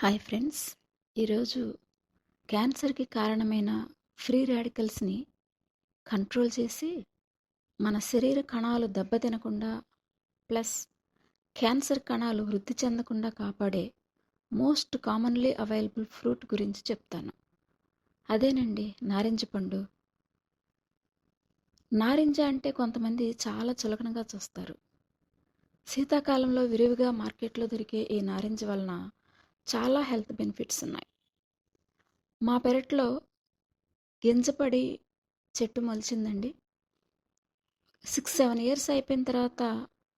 Hi friends. ఈరోజు క్యాన్సర్కి కారణమైన ఫ్రీ రాడికల్స్ని కంట్రోల్ చేసి మన శరీర కణాలు దెబ్బతినకుండా ప్లస్ క్యాన్సర్ కణాలు వృద్ధి చెందకుండా కాపాడే మోస్ట్ కామన్లీ అవైలబుల్ ఫ్రూట్ గురించి చెప్తాను. అదేనండి నారింజ పండు. నారింజ అంటే కొంతమంది చాలా చులకనగా చూస్తారు. శీతాకాలంలో విరివిగా మార్కెట్లో దొరికే ఈ నారింజ వలన చాలా హెల్త్ బెనిఫిట్స్ ఉన్నాయి. మా పెరట్లో గింజపడి చెట్టు మొలిచిందండి. సిక్స్ సెవెన్ ఇయర్స్ అయిపోయిన తర్వాత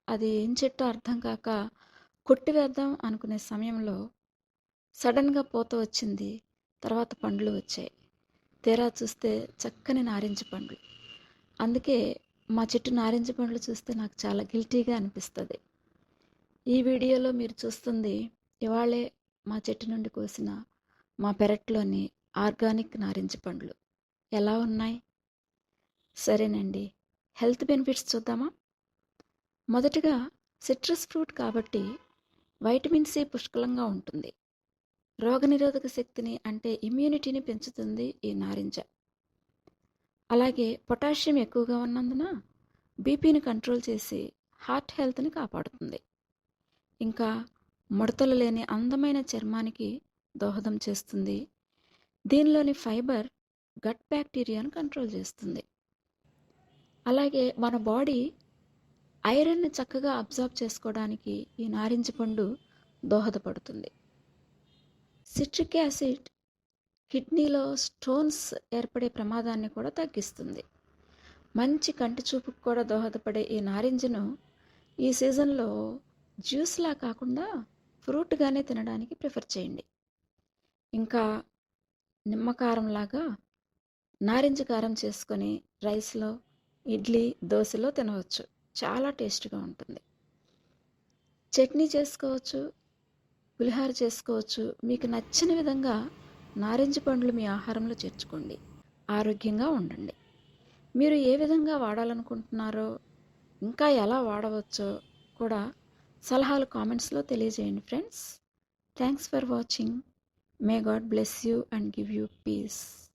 అది ఏం చెట్టు అర్థం కాక కొట్టివేద్దాం అనుకునే సమయంలో సడన్గా పూత వచ్చింది. తర్వాత పండ్లు వచ్చాయి. తీరా చూస్తే చక్కని నారింజ పండ్లు. అందుకే మా చెట్టు నారింజ పండ్లు చూస్తే నాకు చాలా గిల్టీగా అనిపిస్తుంది. ఈ వీడియోలో మీరు చూస్తుంది ఇవాళే మా చెట్టు నుండి కోసిన మా పెరట్లోని ఆర్గానిక్ నారింజ పండ్లు ఎలా ఉన్నాయి? సరేనండి. హెల్త్ బెనిఫిట్స్ చూద్దామా? మొదటగా సిట్రస్ ఫ్రూట్ కాబట్టి వైటమిన్ సి పుష్కలంగా ఉంటుంది. రోగనిరోధక శక్తిని అంటే ఇమ్యూనిటీని పెంచుతుంది ఈ నారింజ. అలాగే పొటాషియం ఎక్కువగా ఉన్నందున బీపీని కంట్రోల్ చేసి హార్ట్ హెల్త్ని కాపాడుతుంది. ఇంకా ముడతలు లేని అందమైన చర్మానికి దోహదం చేస్తుంది. దీనిలోని ఫైబర్ గట్ బ్యాక్టీరియాను కంట్రోల్ చేస్తుంది. అలాగే మన బాడీ ఐరన్ని చక్కగా అబ్జార్బ్ చేసుకోవడానికి ఈ నారింజ పండు దోహదపడుతుంది. సిట్రిక్ యాసిడ్ కిడ్నీలో స్టోన్స్ ఏర్పడే ప్రమాదాన్ని కూడా తగ్గిస్తుంది. మంచి కంటి చూపుకు కూడా దోహదపడే ఈ నారింజను ఈ సీజన్లో జ్యూస్లా కాకుండా ఫ్రూట్గానే తినడానికి ప్రిఫర్ చేయండి. ఇంకా నిమ్మకారం లాగా నారింజ కారం చేసుకొని రైస్లో ఇడ్లీ దోశలో తినవచ్చు. చాలా టేస్ట్గా ఉంటుంది. చట్నీ చేసుకోవచ్చు పులిహార చేసుకోవచ్చు. మీకు నచ్చిన విధంగా నారింజ పండ్లు మీ ఆహారంలో చేర్చుకోండి. ఆరోగ్యంగా ఉండండి. మీరు ఏ విధంగా వాడాలనుకుంటున్నారో ఇంకా ఎలా వాడవచ్చో కూడా సలహాలు కామెంట్స్లో తెలియజేయండి friends. Thanks for watching. May God bless you and give you peace